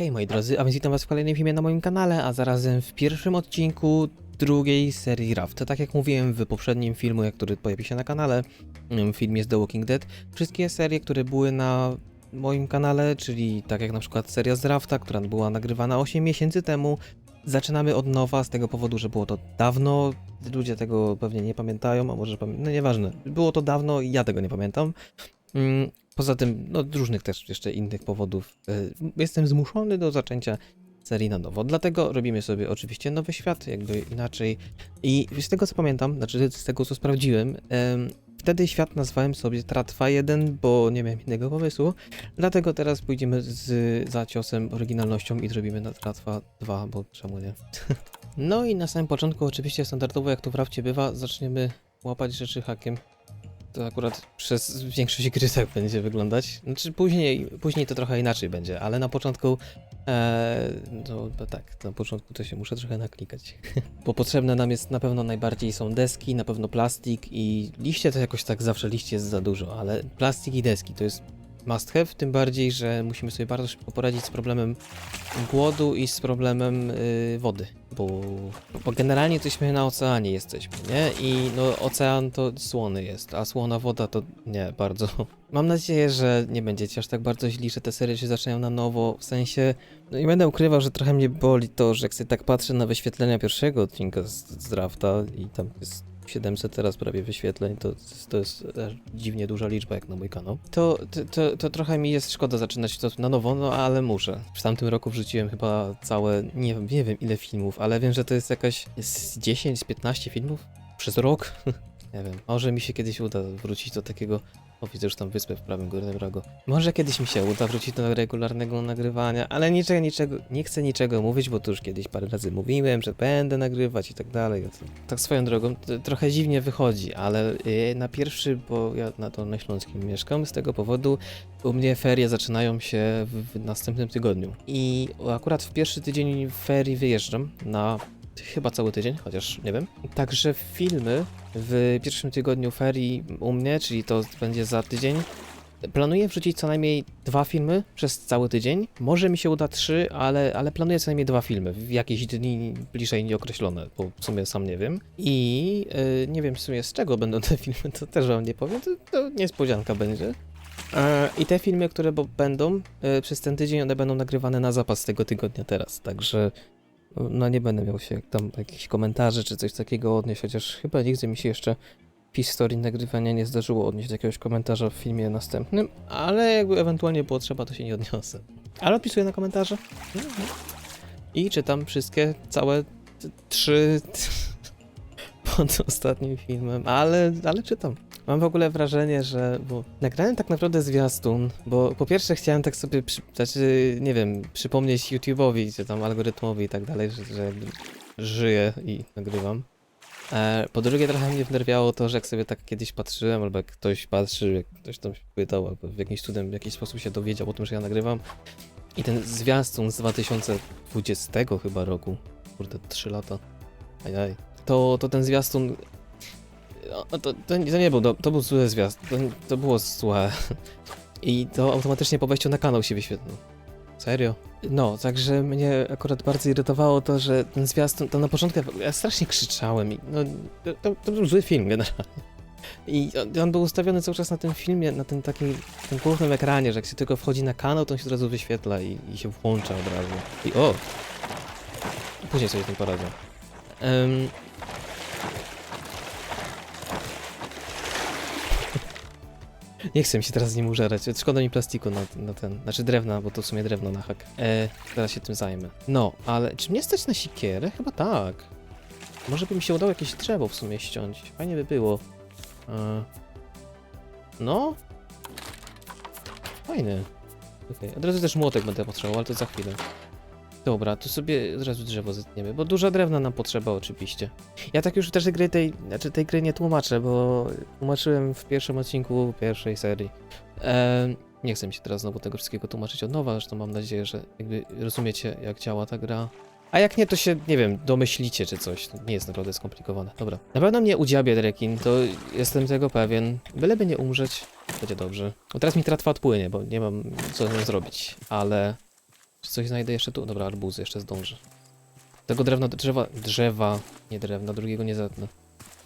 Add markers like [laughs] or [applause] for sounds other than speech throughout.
Okej, moi drodzy, a więc witam was w kolejnym filmie na moim kanale, a zarazem w pierwszym odcinku drugiej serii Raft. Tak jak mówiłem w poprzednim filmu, który pojawi się na kanale, mm, film jest The Walking Dead, wszystkie serie, które były na moim kanale, czyli tak jak na przykład seria z Rafta, która była nagrywana 8 miesięcy temu, zaczynamy od nowa z tego powodu, że było to dawno, ludzie tego pewnie nie pamiętają, a może pamiętają, no nieważne, było to dawno i ja tego nie pamiętam. Poza tym, no różnych też jeszcze innych powodów, y, jestem zmuszony do zaczęcia serii na nowo. Dlatego robimy sobie oczywiście nowy świat, jakby inaczej. I z tego co pamiętam, znaczy z tego co sprawdziłem, em, wtedy świat nazwałem sobie Tratwa 1, bo nie miałem innego pomysłu. Dlatego teraz pójdziemy z, za ciosem oryginalnością i zrobimy na Tratwa 2, bo czemu nie? [laughs] no i na samym początku, oczywiście standardowo jak to w Rafcie bywa, zaczniemy łapać rzeczy hakiem. To akurat przez większość gry tak będzie wyglądać. Znaczy później, później to trochę inaczej będzie, ale na początku e, no, tak, na początku to się muszę trochę naklikać. [laughs] Bo potrzebne nam jest na pewno najbardziej są deski, na pewno plastik i liście to jakoś tak zawsze liście jest za dużo, ale plastik i deski to jest must have, tym bardziej, że musimy sobie bardzo szybko poradzić z problemem głodu i z problemem y, wody, bo, bo generalnie jesteśmy na oceanie jesteśmy, nie? I no ocean to słony jest, a słona woda to nie bardzo. [laughs] Mam nadzieję, że nie będziecie aż tak bardzo źli, że te serie się zaczynają na nowo, w sensie, no i będę ukrywał, że trochę mnie boli to, że jak sobie tak patrzę na wyświetlenia pierwszego odcinka z, z drafta i tam jest 700 teraz prawie wyświetleń, to, to jest aż dziwnie duża liczba jak na mój kanał. To, to, to, trochę mi jest szkoda zaczynać to na nowo, no ale muszę. W tamtym roku wrzuciłem chyba całe, nie nie wiem ile filmów, ale wiem, że to jest jakaś z 10, z 15 filmów przez rok. [laughs] nie wiem, może mi się kiedyś uda wrócić do takiego o, widzę już tam wyspę w prawym górnym rogu. Może kiedyś mi się uda wrócić do regularnego nagrywania, ale niczego, niczego, nie chcę niczego mówić, bo to już kiedyś parę razy mówiłem, że będę nagrywać i tak dalej. To, tak swoją drogą, to, trochę dziwnie wychodzi, ale yy, na pierwszy, bo ja na Dolnym Śląskim mieszkam, z tego powodu u mnie ferie zaczynają się w, w następnym tygodniu. I akurat w pierwszy tydzień ferii wyjeżdżam na chyba cały tydzień, chociaż nie wiem. Także filmy w pierwszym tygodniu ferii u mnie, czyli to będzie za tydzień. Planuję wrzucić co najmniej dwa filmy przez cały tydzień. Może mi się uda trzy, ale, ale planuję co najmniej dwa filmy w jakieś dni bliżej nieokreślone, bo w sumie sam nie wiem. I yy, nie wiem w sumie z czego będą te [laughs] filmy, to też wam nie powiem, to, to niespodzianka będzie. E, I te filmy, które będą e, przez ten tydzień, one będą nagrywane na zapas tego tygodnia teraz, także no nie będę miał się tam jakichś komentarzy czy coś takiego odnieść, chociaż chyba nigdy mi się jeszcze w historii nagrywania nie zdarzyło odnieść do jakiegoś komentarza w filmie następnym, ale jakby ewentualnie było trzeba, to się nie odniosę. Ale odpisuję na komentarze. I czytam wszystkie, całe trzy [laughs] pod ostatnim filmem, ale, ale czytam. Mam w ogóle wrażenie, że. Bo nagrałem tak naprawdę zwiastun, bo po pierwsze chciałem tak sobie, przy, znaczy, nie wiem, przypomnieć YouTube'owi, czy tam algorytmowi i tak dalej, że, że żyję i nagrywam. E, po drugie, trochę mnie wnerwiało to, że jak sobie tak kiedyś patrzyłem, albo jak ktoś patrzył, jak ktoś tam się pytał, albo w jakimś cudem, w jakiś sposób się dowiedział o tym, że ja nagrywam. I ten zwiastun z 2020 chyba roku, kurde, 3 lata, ajaj, to, to ten zwiastun no, to, to, nie był, to, to był zły zwiast, to, to było złe. [laughs] I to automatycznie po wejściu na kanał się wyświetliło. Serio? No, także mnie akurat bardzo irytowało to, że ten zwiastun, to na początku ja strasznie krzyczałem i no, to, to, był zły film generalnie. I on, był ustawiony cały czas na tym filmie, na tym takim, tym głównym ekranie, że jak się tylko wchodzi na kanał, to on się od razu wyświetla i, i się włącza od razu. I o! Później sobie tym poradzę. Nie chcę mi się teraz z nim użerać. Szkoda mi plastiku na, na ten. Znaczy drewna, bo to w sumie drewno na hak. E, teraz się tym zajmę. No, ale czy mnie stać na sikierę? Chyba tak. Może by mi się udało jakieś drzewo w sumie ściąć. Fajnie by było. E, no. Fajny. Okej, od razu też młotek będę potrzebował, ale to za chwilę. Dobra, to sobie od razu drzewo zetniemy, bo dużo drewna nam potrzeba oczywiście. Ja tak już też gry tej, znaczy tej gry nie tłumaczę, bo tłumaczyłem w pierwszym odcinku pierwszej serii. Eee, nie chcę mi się teraz znowu tego wszystkiego tłumaczyć od nowa, zresztą mam nadzieję, że jakby rozumiecie jak działa ta gra. A jak nie, to się, nie wiem, domyślicie czy coś. Nie jest naprawdę skomplikowane. Dobra. Na pewno mnie udziabie rekin, to jestem tego pewien. Byleby nie umrzeć, będzie dobrze. Bo teraz mi tratwa odpłynie, bo nie mam co z nią zrobić, ale... Czy coś znajdę jeszcze tu? Dobra, arbuzy, jeszcze zdążę. Tego drewna, drzewa, drzewa, nie drewna, drugiego nie zetnę.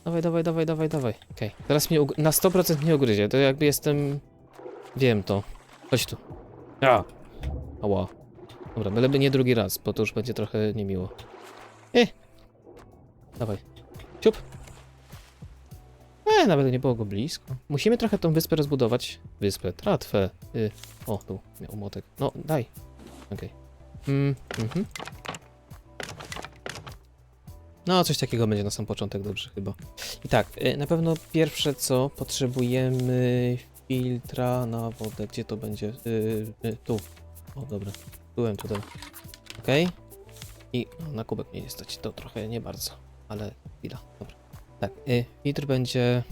Dawaj, dawaj, dawaj, dawaj, dawaj. Okej, teraz mnie na 100% mnie ugryzie, to jakby jestem... Wiem to. Chodź tu. Ja. Ała. Dobra, byleby nie drugi raz, bo to już będzie trochę niemiło. E! Dawaj. Ciup. E, nawet nie było go blisko. Musimy trochę tą wyspę rozbudować. Wyspę, tratwę. Y. O, tu, miał młotek. No, daj. Okej. Mm, mhm. No, coś takiego będzie na sam początek, dobrze chyba. I tak, y, na pewno pierwsze co potrzebujemy filtra na wodę. Gdzie to będzie? Y, y, tu. O, dobra. Byłem tutaj. Okej. I no, na kubek nie stać. To trochę nie bardzo, ale chwila. Dobra. Tak, y, filtr będzie.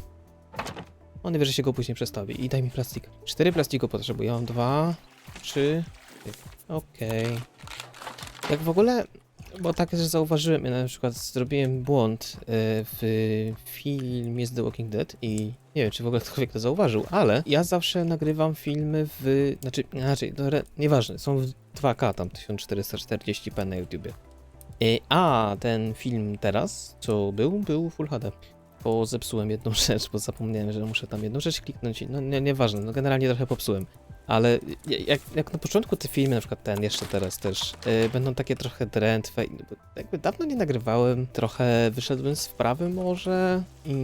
On wyżej się go później przestawi. I daj mi plastik. Cztery plastiku potrzebuję. Dwa, trzy. Okej. Jak w ogóle. Bo tak też zauważyłem, ja na przykład zrobiłem błąd y, w filmie z The Walking Dead i nie wiem, czy w ogóle ktokolwiek to zauważył, ale ja zawsze nagrywam filmy w. Znaczy, inaczej, no, nieważne, są w 2K, tam 1440p na YouTubie. Y, A ten film teraz, co był, był Full HD. Bo zepsułem jedną [laughs] rzecz, bo zapomniałem, że muszę tam jedną rzecz kliknąć. No nie, nieważne, no generalnie trochę popsułem. Ale jak, jak na początku te filmy, na przykład ten, jeszcze teraz też, y, będą takie trochę drętwe. bo Jakby dawno nie nagrywałem, trochę wyszedłem z wprawy może i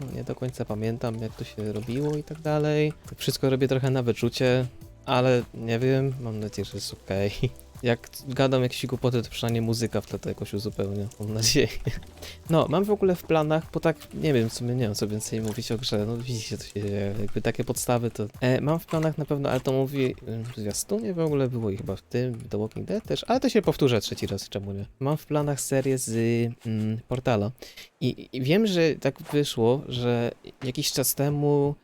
no, nie do końca pamiętam jak to się robiło i tak dalej. Wszystko robię trochę na wyczucie, ale nie wiem, mam nadzieję, że jest okej. [laughs] Jak gadam jakieś głupoty, to przynajmniej muzyka w tle to jakoś uzupełnia, mam nadzieję. No, mam w ogóle w planach, bo tak, nie wiem, w sumie nie wiem co więcej mówić o grze, no widzicie, to się jakby takie podstawy to... E, mam w planach na pewno, ale to mówi y, w zwiastunie w ogóle było i chyba w tym, The Walking Dead też, ale to się powtórzę trzeci raz, czemu nie. Mam w planach serię z mm, Portala i, i wiem, że tak wyszło, że jakiś czas temu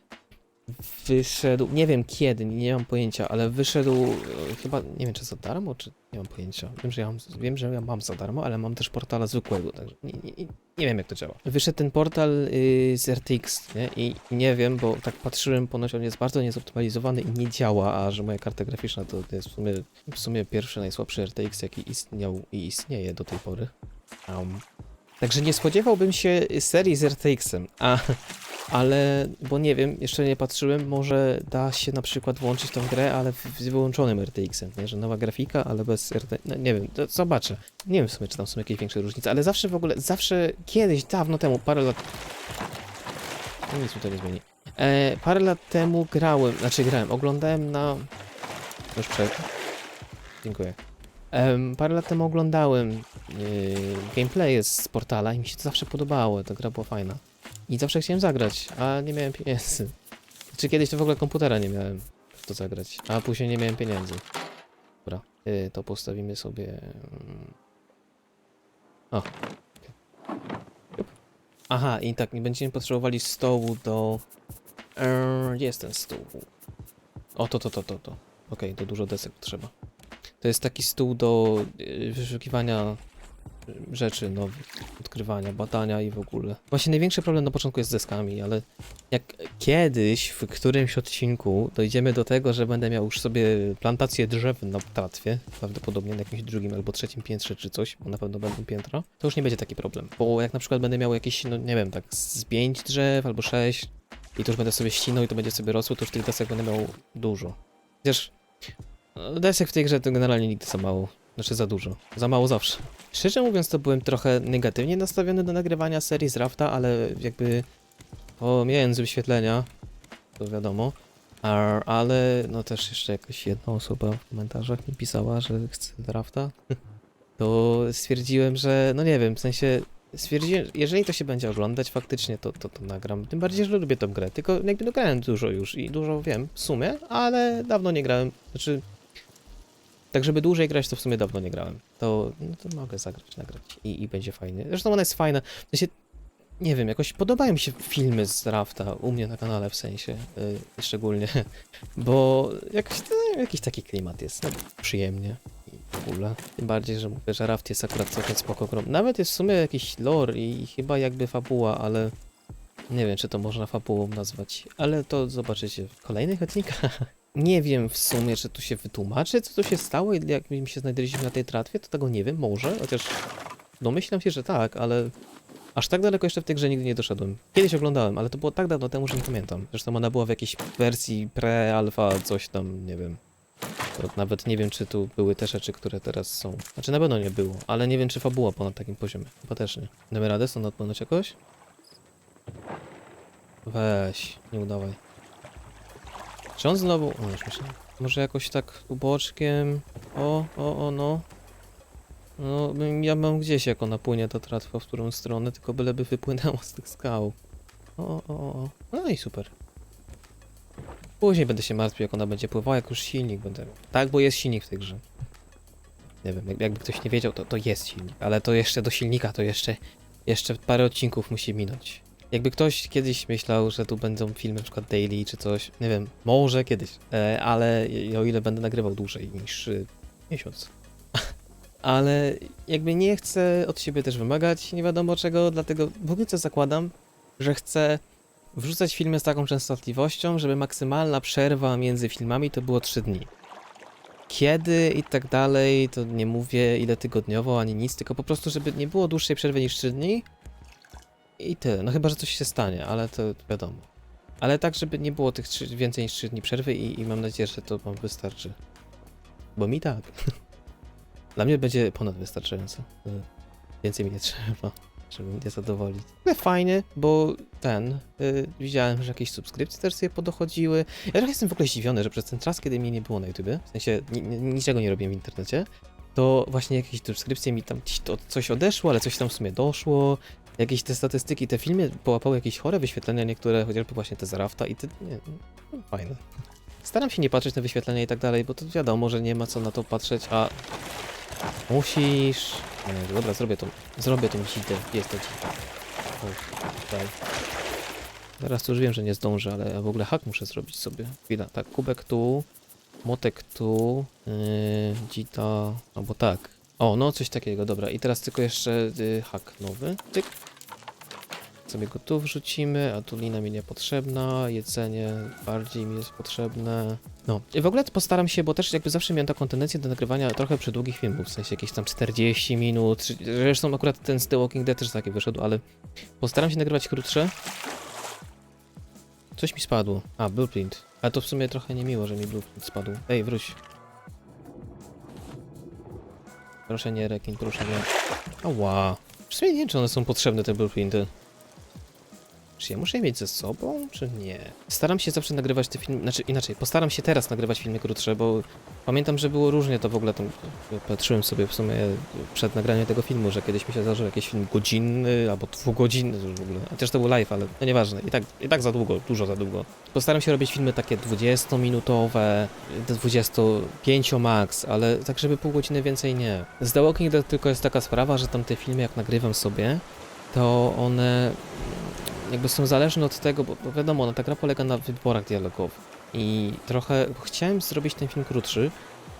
wyszedł, nie wiem kiedy, nie mam pojęcia, ale wyszedł e, chyba, nie wiem czy za darmo, czy nie mam pojęcia. Wiem, że ja mam, wiem, że ja mam za darmo, ale mam też portala zwykłego, także nie, nie, nie, wiem jak to działa. Wyszedł ten portal y, z RTX, nie? I nie wiem, bo tak patrzyłem, ponoć on jest bardzo niezoptymalizowany i nie działa, a że moja karta graficzna to, to jest w sumie, w sumie pierwszy najsłabszy RTX jaki istniał i istnieje do tej pory. Um, Także nie spodziewałbym się serii z RTX-em, a, ale, bo nie wiem, jeszcze nie patrzyłem, może da się na przykład włączyć tą grę, ale z wyłączonym RTX-em, nie? że nowa grafika, ale bez RTX, no, nie wiem, zobaczę. Nie wiem w sumie, czy tam są jakieś większe różnice, ale zawsze w ogóle, zawsze kiedyś, dawno temu, parę lat... No nic to nie zmieni. E, parę lat temu grałem, znaczy grałem, oglądałem na... Już przed... Dziękuję. Em, parę lat temu oglądałem yy, gameplay z portala i mi się to zawsze podobało, ta gra była fajna. I zawsze chciałem zagrać, a nie miałem pieniędzy. Czy kiedyś to w ogóle komputera nie miałem w to zagrać, a później nie miałem pieniędzy. Dobra, yy, to postawimy sobie... mm. O. Aha, i tak, nie będziemy potrzebowali stołu do... Eee, jest ten stół? O, to, to, to, to, to. Okej, to dużo desek trzeba. To jest taki stół do y, wyszukiwania rzeczy nowych, odkrywania, badania i w ogóle. Właśnie największy problem na początku jest z deskami, ale jak kiedyś w którymś odcinku dojdziemy do tego, że będę miał już sobie plantację drzew na tratwie, prawdopodobnie na jakimś drugim albo trzecim piętrze czy coś, bo na pewno będą piętra, to już nie będzie taki problem. Bo jak na przykład będę miał jakieś, no nie wiem, tak z pięć drzew albo sześć i to już będę sobie ścinał i to będzie sobie rosło, to już tych desek będę miał dużo. Chociaż no, Desek w tej grze to generalnie nigdy za mało. Znaczy za dużo. Za mało zawsze. Szczerze mówiąc, to byłem trochę negatywnie nastawiony do nagrywania serii z Rafta, ale jakby pomijając wyświetlenia, to wiadomo. Ale no też jeszcze jakaś jedna osoba w komentarzach mi pisała, że chce Rafta. [laughs] To stwierdziłem, że no nie wiem, w sensie stwierdziłem, że jeżeli to się będzie oglądać faktycznie, to, to, to nagram. Tym bardziej, że lubię tą grę. Tylko jakby no grałem dużo już i dużo wiem w sumie, ale dawno nie grałem. Znaczy, tak żeby dłużej grać, to w sumie dawno nie grałem. To, no to mogę zagrać, nagrać i, i będzie fajnie. Zresztą ona jest fajna. W sensie, nie wiem, jakoś podobają mi się filmy z Rafta, u mnie na kanale w sensie, yy, szczególnie, [laughs] bo jakoś, to, jakiś taki klimat jest, no, przyjemnie i w ogóle. Tym bardziej, że mówię, że Raft jest akurat całkiem spoko. Nawet jest w sumie jakiś lore i chyba jakby fabuła, ale nie wiem, czy to można fabułą nazwać, ale to zobaczycie w kolejnych odcinkach. [laughs] Nie wiem w sumie, czy tu się wytłumaczy, co tu się stało i jak mi się znajdowaliśmy na tej tratwie, to tego nie wiem, może, chociaż domyślam się, że tak, ale aż tak daleko jeszcze w tej grze nigdy nie doszedłem. Kiedyś oglądałem, ale to było tak dawno temu, że nie pamiętam. Zresztą ona była w jakiejś wersji pre-alpha, coś tam, nie wiem. Nawet nie wiem, czy tu były te rzeczy, które teraz są. Znaczy na pewno nie było, ale nie wiem, czy fabuła ponad takim poziomie. Chyba też nie. Damy radę stąd odpłynąć jakoś? Weź, nie udawaj. Czy on znowu... O, już myślę. Może jakoś tak boczkiem... O, o, o, no. No, ja mam gdzieś, jak ona płynie, ta tratwa, w którą stronę, tylko byleby wypłynęła z tych skał. O, o, o. No i super. Później będę się martwił, jak ona będzie pływała, jak już silnik będę. Tak, bo jest silnik w tej grze. Nie wiem, jak- jakby ktoś nie wiedział, to, to jest silnik. Ale to jeszcze do silnika, to jeszcze, jeszcze parę odcinków musi minąć. Jakby ktoś kiedyś myślał, że tu będą filmy na przykład daily czy coś, nie wiem, może kiedyś, e, ale o ile będę nagrywał dłużej niż y, miesiąc. [laughs] ale jakby nie chcę od siebie też wymagać nie wiadomo czego, dlatego w ogóle co zakładam, że chcę wrzucać filmy z taką częstotliwością, żeby maksymalna przerwa między filmami to było 3 dni. Kiedy i tak dalej, to nie mówię ile tygodniowo ani nic, tylko po prostu, żeby nie było dłuższej przerwy niż 3 dni, i tyle. No chyba, że coś się stanie, ale to wiadomo. Ale tak, żeby nie było tych więcej niż 3 dni przerwy i, i mam nadzieję, że to wam wystarczy. Bo mi tak. [laughs] Dla mnie będzie ponad wystarczająco. Y, Więcej mi nie [laughs] trzeba, żeby mnie zadowolić. Ale fajnie, bo ten, y, widziałem, że jakieś subskrypcje też sobie podochodziły. Ja trochę jestem w ogóle zdziwiony, że przez ten czas, kiedy mnie nie było na YouTubie, w sensie ni, ni, niczego nie robiłem w internecie, to właśnie jakieś subskrypcje mi tam coś odeszło, ale coś tam w sumie doszło jakieś te statystyki, te filmy połapały jakieś chore wyświetlenia, niektóre chociażby właśnie te z Rafta i te, nie, no, fajne. Staram się nie patrzeć na wyświetlenia i tak dalej, bo to wiadomo, że nie ma co na to patrzeć, a musisz... Nie, dobra, zrobię tą, zrobię tą dzitę, jest to dzita. Tutaj. To już wiem, że nie zdążę, ale w ogóle hak muszę zrobić sobie. Chwila, tak, kubek tu, motek tu, yy, dzita, albo tak. O, no coś takiego, dobra. I teraz tylko jeszcze y, hak nowy. Tyk. Sobie go tu wrzucimy, a tu lina mi niepotrzebna, jedzenie bardziej mi jest potrzebne. No, i w ogóle postaram się, bo też jakby zawsze miałem taką tendencję do nagrywania trochę przedługich filmów, w sensie jakieś tam 40 minut, zresztą akurat ten z The Walking Dead też taki wyszedł, ale postaram się nagrywać krótsze. Coś mi spadło. A, blueprint. Ale to w sumie trochę niemiło, że mi blueprint spadł. Ej, wróć. Proszę nie, rekin, proszę nie. Ała. W sumie nie wiem, czy one są potrzebne, te blueprinty. Czy ja muszę je mieć ze sobą, czy nie? Staram się zawsze nagrywać te filmy, znaczy inaczej, postaram się teraz nagrywać filmy krótsze, bo pamiętam, że było różnie to w ogóle tam, patrzyłem sobie w sumie przed nagraniem tego filmu, że kiedyś mi się zdarzył jakiś film godzinny albo dwugodzinny w ogóle, chociaż to był live, ale no nieważne, i tak, i tak za długo, dużo za długo. Postaram się robić filmy takie 20-minutowe, do 25 max, ale tak, żeby pół godziny więcej nie. Z The Walking Dead tylko jest taka sprawa, że tam te filmy jak nagrywam sobie, to one jakby są zależne od tego, bo, bo wiadomo, no, ta gra polega na wyborach dialogowych. I trochę chciałem zrobić ten film krótszy,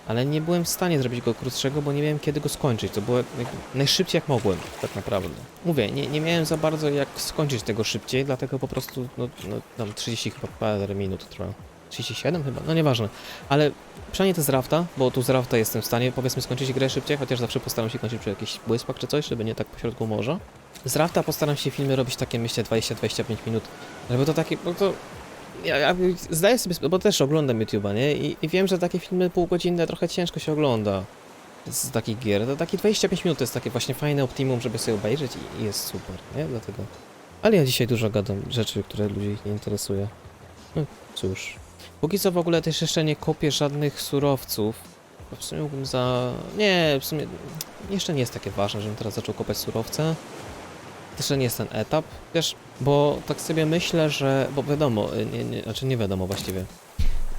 ale nie byłem w stanie zrobić go krótszego, bo nie miałem kiedy go skończyć. To było jak najszybciej jak mogłem, tak naprawdę. Mówię, nie, nie miałem za bardzo jak skończyć tego szybciej, dlatego po prostu, no, no tam 30 chyba parę minut trwa. 37 chyba, no nieważne. Ale przynajmniej to z Rafta, bo tu z Rafta jestem w stanie powiedzmy skończyć grę szybciej, chociaż zawsze postaram się kończyć przy jakichś błyskach czy coś, żeby nie tak pośrodku morza. Z Rafta postaram się filmy robić takie, myślę, 20-25 minut, żeby to takie, bo to... Ja, ja zdaję sobie, bo też oglądam YouTube'a, nie? I, I wiem, że takie filmy półgodzinne trochę ciężko się ogląda z takich gier. To takie 25 minut to jest takie właśnie fajne optimum, żeby sobie obejrzeć i, i jest super, nie? Dlatego... Ale ja dzisiaj dużo gadam rzeczy, które ludzi nie interesuje. No cóż. Póki co w ogóle też jeszcze nie kopię żadnych surowców. W sumie mógłbym za... Nie, w sumie jeszcze nie jest takie ważne, żebym teraz zaczął kopać surowce. Też nie jest ten etap, wiesz, bo tak sobie myślę, że... Bo wiadomo, y, nie, nie, znaczy nie wiadomo właściwie.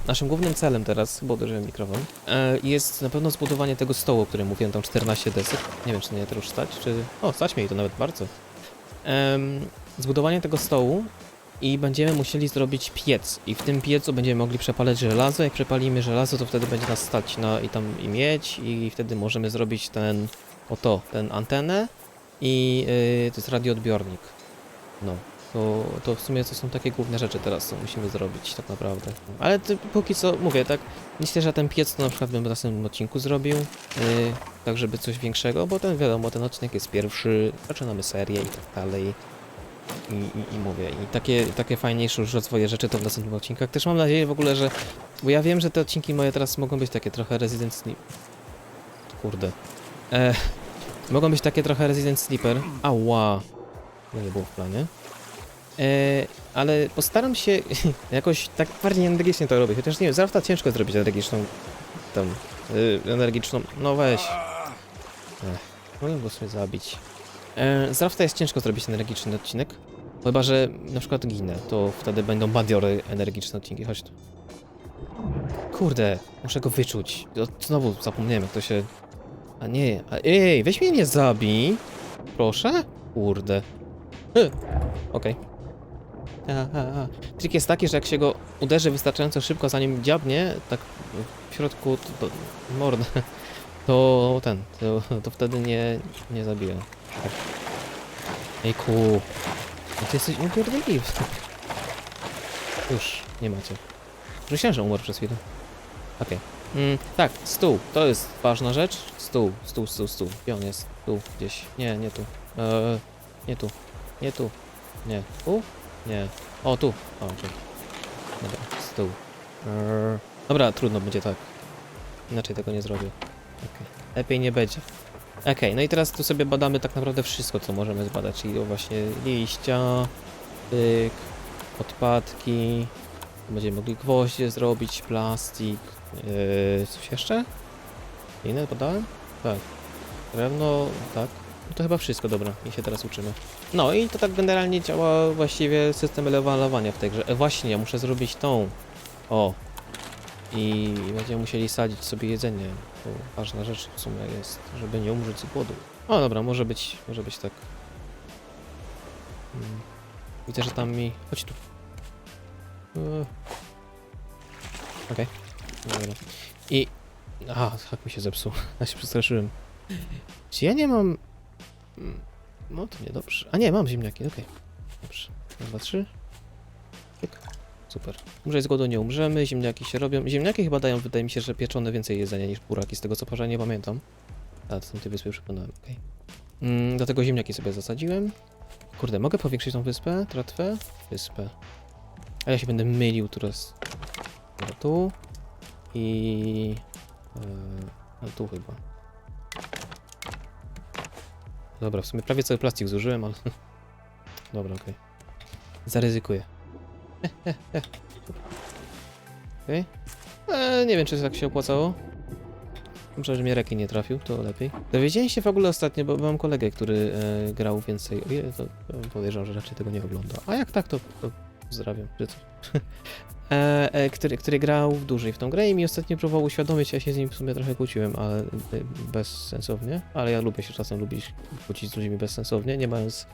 Naszym głównym celem teraz, chyba uderzyłem mikrofon, e, jest na pewno zbudowanie tego stołu, o którym mówiłem, tam 14 desek. Nie wiem, czy nie już stać, czy... O, stać mnie i to nawet bardzo. Zbudowanie tego stołu i będziemy musieli zrobić piec. I w tym piecu będziemy mogli przepalać żelazo. Jak przepalimy żelazo, to wtedy będzie nas stać na i tam i mieć i wtedy możemy zrobić ten oto, ten antenę i yy, to jest radioodbiornik. No. To, to w sumie to są takie główne rzeczy teraz, co musimy zrobić tak naprawdę. Ale póki co, mówię, tak, myślę, że ten piec to na przykład bym w następnym odcinku zrobił, yy, tak żeby coś większego, bo ten, wiadomo, ten odcinek jest pierwszy, zaczynamy serię i tak dalej. I, i, I mówię, i takie, takie fajniejsze już rozwoje rzeczy to w następnych odcinkach. Też mam nadzieję w ogóle, że, bo ja wiem, że te odcinki moje teraz mogą być takie trochę Resident Sleep. Kurde. E, mogą być takie trochę Resident Sleeper. Ała. To nie było w planie. E, ale postaram się [laughs] jakoś tak bardziej energicznie to robić. Chociaż nie wiem, zawsze ciężko zrobić energiczną. Tam. Y, energiczną. No weź. Ech, mogę go sobie zabić. E, z Rafta jest ciężko zrobić energiczny odcinek. Chyba, że na przykład ginę, to wtedy będą badiory energiczne odcinki. Chodź tu. Kurde, muszę go wyczuć. Znowu zapomniałem, jak to się... A nie, a, ej, weź mnie nie zabij. Proszę? Kurde. Y, Okej. A. Trik jest taki, że jak się go uderzy wystarczająco szybko, zanim dziabnie, tak w środku to, to mordę, [laughs] to ten, to, to wtedy nie, nie zabije. Ejku. No ty jesteś upierdliwy. Już, nie macie. Myślałem, że umarł przez chwilę. Okej. Mm, tak, stół. To jest ważna rzecz. Stół, stół, stół, stół. Gdzie on jest? Tu, gdzieś. Nie, nie tu. Eee, nie tu. Nie tu. Nie. Tu? Nie. O, tu. O, okej. Dobra, stół. Eee, dobra, trudno będzie tak. Inaczej tego nie zrobię. Okej. Lepiej nie będzie. Okej, no i teraz tu sobie badamy tak naprawdę wszystko, co możemy zbadać, czyli właśnie liścia, pyk, odpadki, będziemy mogli gwoździe zrobić, plastik, yy, coś jeszcze? Inne podałem? Tak. Drewno, tak. No to chyba wszystko, dobra, i się teraz uczymy. No i to tak generalnie działa właściwie system levalowania w tej grze. E, właśnie, ja muszę zrobić tą. O. I będziemy musieli sadzić sobie jedzenie. To ważna rzecz w sumie jest, żeby nie umrzeć z głodu. O, dobra, może być, może być tak. Mm. Widzę, że tam mi... Chodź tu. Eee. Okej. Dobra. I... Aha, hak mi się zepsuł. [laughs] Ja się przestraszyłem. Czy ja nie mam... Mm, No to niedobrze. A nie, mam ziemniaki, okej. Dobrze. Raz, Dwa, trzy. Super. Umrzeć z głodu nie umrzemy, ziemniaki się robią. Ziemniaki chyba dają, wydaje mi się, że pieczone więcej jedzenia niż buraki, z tego co porządnie pamiętam. A, to są te wyspy, przypomniałem, okej. Mm, do tego ziemniaki sobie zasadziłem. Kurde, mogę powiększyć tą wyspę? Tratwę? Wyspę. A ja się będę mylił teraz. Dobra, tu. I... Yy, no tu chyba. Dobra, w sumie prawie cały plastik zużyłem, ale... [laughs] Dobra, okej. Zaryzykuję. Okej. Eee, nie wiem, czy tak się opłacało. Dobrze, że mnie rekin nie trafił, to lepiej. Dowiedziałem się w ogóle ostatnio, bo mam kolegę, który e, grał więcej. Ile to podejrzewam, że raczej tego nie ogląda. A jak tak, to, to pozdrawiam, [laughs] e, e, który, który grał dłużej w tą grę i mi ostatnio próbował uświadomić, ja się z nim w sumie trochę kłóciłem, ale e, bezsensownie. Ale ja lubię się czasem lubić kłócić z ludźmi bezsensownie, nie mając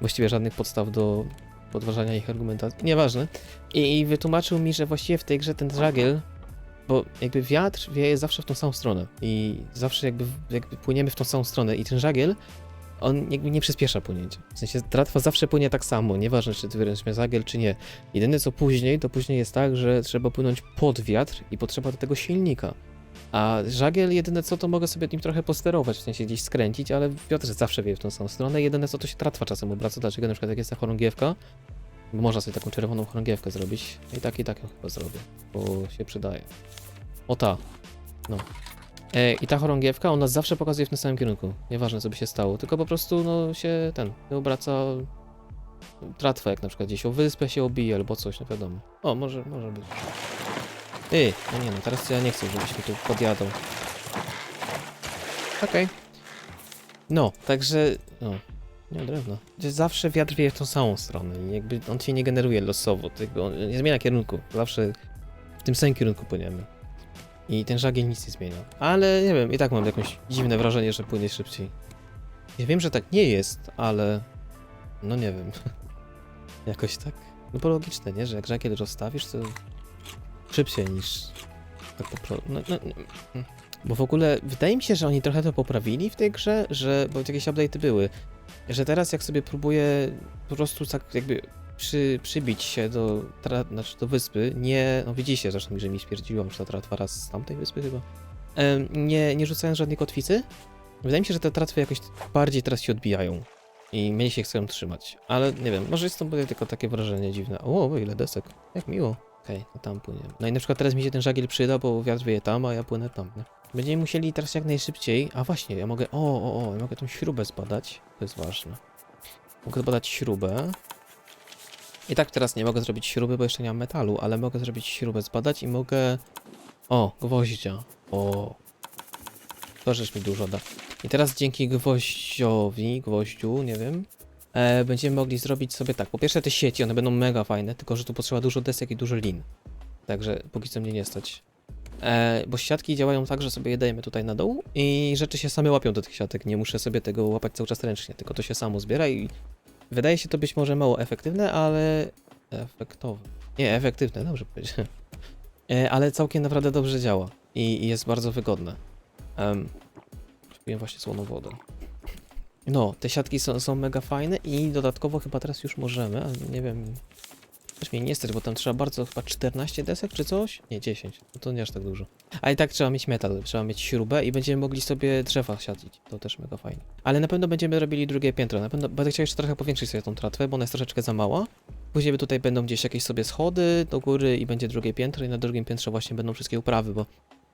właściwie żadnych podstaw do podważania ich argumentacji. Nieważne. I, I wytłumaczył mi, że właściwie w tej grze ten żagiel, bo jakby wiatr wieje zawsze w tą samą stronę i zawsze jakby, jakby płyniemy w tą samą stronę i ten żagiel, on jakby nie przyspiesza płynięcia. W sensie tratwa zawsze płynie tak samo, nieważne czy ty wyręczmy żagiel czy nie. Jedyne co później, to później jest tak, że trzeba płynąć pod wiatr i potrzeba do tego silnika. A żagiel jedyne co to mogę sobie nim trochę posterować, w sensie gdzieś skręcić, ale wiatr zawsze wieje w tą samą stronę. Jedyne co to się tratwa czasem obraca, dlaczego na przykład jak jest ta chorągiewka, można sobie taką czerwoną chorągiewkę zrobić. I tak i tak ją chyba zrobię, bo się przydaje. O ta. No. E, I ta chorągiewka, ona zawsze pokazuje w tym samym kierunku. Nieważne co by się stało, tylko po prostu no się ten, obraca tratwę, jak na przykład gdzieś o wyspę się obije albo coś, no wiadomo. O, może, może być. Ej, no nie no, teraz ja nie chcę, żebyś mi tu podjadał. Okej. No, także, no, nie. Gdzie Zawsze wiatr wieje w tą samą stronę jakby on się nie generuje losowo, on nie zmienia kierunku. Zawsze w tym samym kierunku płyniemy. I ten żagiel nic nie zmienia. Ale nie wiem, i tak mam jakieś dziwne wrażenie, że płynie szybciej. Ja wiem, że tak nie jest, ale no nie wiem. [laughs] Jakoś tak. No bo logiczne, nie? Że jak żagiel rozstawisz, to szybciej niż tak po prostu. No, no, no. Bo w ogóle wydaje mi się, że oni trochę to poprawili w tej grze, że bo jakieś update'y były, że teraz jak sobie próbuję po prostu tak jakby przy, przybić się do, tra, znaczy do wyspy, nie, no widzicie zresztą, że mi spierdziłam, że ta tratwa raz z tamtej wyspy chyba, nie, nie rzucając żadnej kotwicy, wydaje mi się, że te tratwy jakoś bardziej teraz się odbijają i mniej się chcą trzymać, ale nie wiem, może jest to tylko takie wrażenie dziwne. O, ile desek, jak miło. Okej, to tam płynie. No i na przykład teraz mi się ten żagiel przyda, bo wiatr wieje tam, a ja płynę tam, nie? Będziemy musieli teraz jak najszybciej, a właśnie, ja mogę, o, o, o, ja mogę tą śrubę zbadać, to jest ważne. Mogę zbadać śrubę. I tak teraz nie mogę zrobić śruby, bo jeszcze nie mam metalu, ale mogę zrobić śrubę, zbadać i mogę... O, gwoździa. O. To rzecz mi dużo da. I teraz dzięki gwoździowi, gwoździu, nie wiem, e, będziemy mogli zrobić sobie tak. Po pierwsze te sieci, one będą mega fajne, tylko że tu potrzeba dużo desek i dużo lin. Także póki co mnie nie stać. E, bo siatki działają tak, że sobie je dajemy tutaj na dół i rzeczy się same łapią do tych siatek. Nie muszę sobie tego łapać cały czas ręcznie, tylko to się samo zbiera i wydaje się to być może mało efektywne, ale efektowne. Nie, efektywne, dobrze powiedziałem. E, ale całkiem naprawdę dobrze działa i, i jest bardzo wygodne. Um, właśnie słoną wodę. No, te siatki są, są mega fajne i dodatkowo chyba teraz już możemy, ale nie wiem. Też mnie nie stać, bo tam trzeba bardzo chyba 14 desek czy coś? Nie, 10. No to nie aż tak dużo. A i tak trzeba mieć metal, trzeba mieć śrubę i będziemy mogli sobie drzewa siadzić. To też mega fajnie. Ale na pewno będziemy robili drugie piętro. Na pewno będę chciał jeszcze trochę powiększyć sobie tą tratwę, bo ona jest troszeczkę za mała. Później tutaj będą gdzieś jakieś sobie schody do góry i będzie drugie piętro i na drugim piętrze właśnie będą wszystkie uprawy, bo...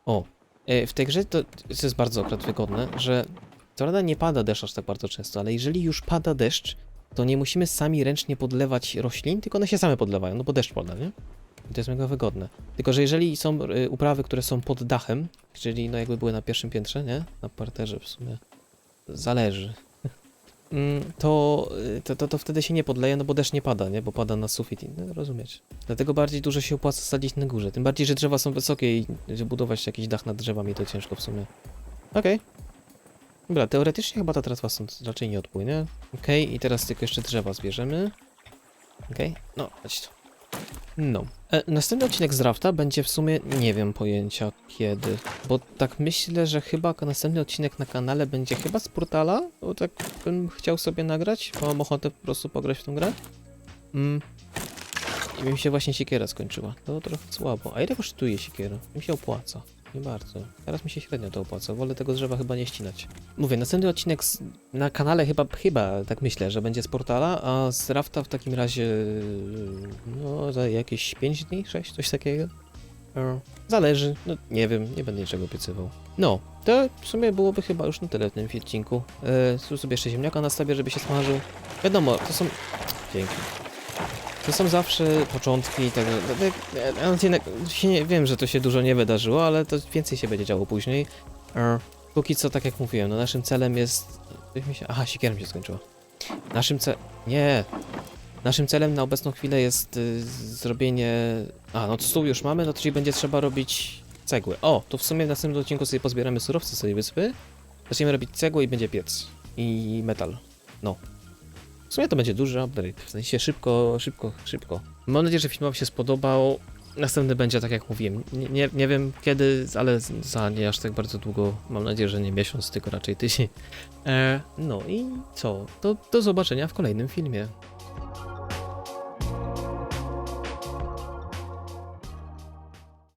O, e, w tej grze to, to jest bardzo akurat wygodne, że co prawda nie pada deszcz aż tak bardzo często, ale jeżeli już pada deszcz, to nie musimy sami ręcznie podlewać roślin, tylko one się same podlewają, no bo deszcz pada, nie? I to jest mega wygodne. Tylko, że jeżeli są y, uprawy, które są pod dachem, czyli no jakby były na pierwszym piętrze, nie? Na parterze w sumie. Zależy. [laughs] Mm, To, y, to, to, to wtedy się nie podleje, no bo deszcz nie pada, nie? Bo pada na sufit no, rozumiecie. Dlatego bardziej dużo się opłaca sadzić na górze. Tym bardziej, że drzewa są wysokie i że budować jakiś dach nad drzewami to ciężko w sumie. Okej. Dobra, teoretycznie chyba ta tratwa stąd raczej nie odpłynie. Okej, i teraz tylko jeszcze drzewa zbierzemy. Okej, no, chodź tu. No. E, następny odcinek z Rafta będzie w sumie, nie wiem pojęcia kiedy, bo tak myślę, że chyba następny odcinek na kanale będzie chyba z Portala, bo tak bym chciał sobie nagrać, bo mam ochotę po prostu pograć w tą grę. Mm. I mi się właśnie siekiera skończyła, to trochę słabo. A ile kosztuje siekiera? Mi się opłaca. Nie bardzo. Teraz mi się średnio to opłaca. Wolę tego drzewa chyba nie ścinać. Mówię, następny odcinek z, na kanale chyba, chyba tak myślę, że będzie z portala, a z Rafta w takim razie no za jakieś 5 dni, 6, coś takiego. E, Zależy, no nie wiem, nie będę niczego obiecywał. No, to w sumie byłoby chyba już na tyle w tym odcinku. E, tu sobie jeszcze ziemniaka nastawię, żeby się smażył. Wiadomo, to są... Dzięki. To są zawsze początki tego. Ja odcinek, się nie, wiem, że to się dużo nie wydarzyło, ale to więcej się będzie działo później. Póki co, tak jak mówiłem, no naszym celem jest. Aha, siekiera mi się skończyła. Naszym ce... Nie. Naszym celem na obecną chwilę jest y, zrobienie. A, no stół już mamy, no to czyli będzie trzeba robić cegłę. O, to w sumie w następnym odcinku sobie pozbieramy surowce z tej wyspy. Zaczniemy robić cegłę i będzie piec. I metal. No. W sumie to będzie duży upgrade. W sensie szybko, szybko, szybko. Mam nadzieję, że film Wam się spodobał. Następny będzie tak jak mówiłem. Nie, nie, nie wiem kiedy, ale za nie aż tak bardzo długo. Mam nadzieję, że nie miesiąc, tylko raczej tydzień. E, no i co? To do zobaczenia w kolejnym filmie.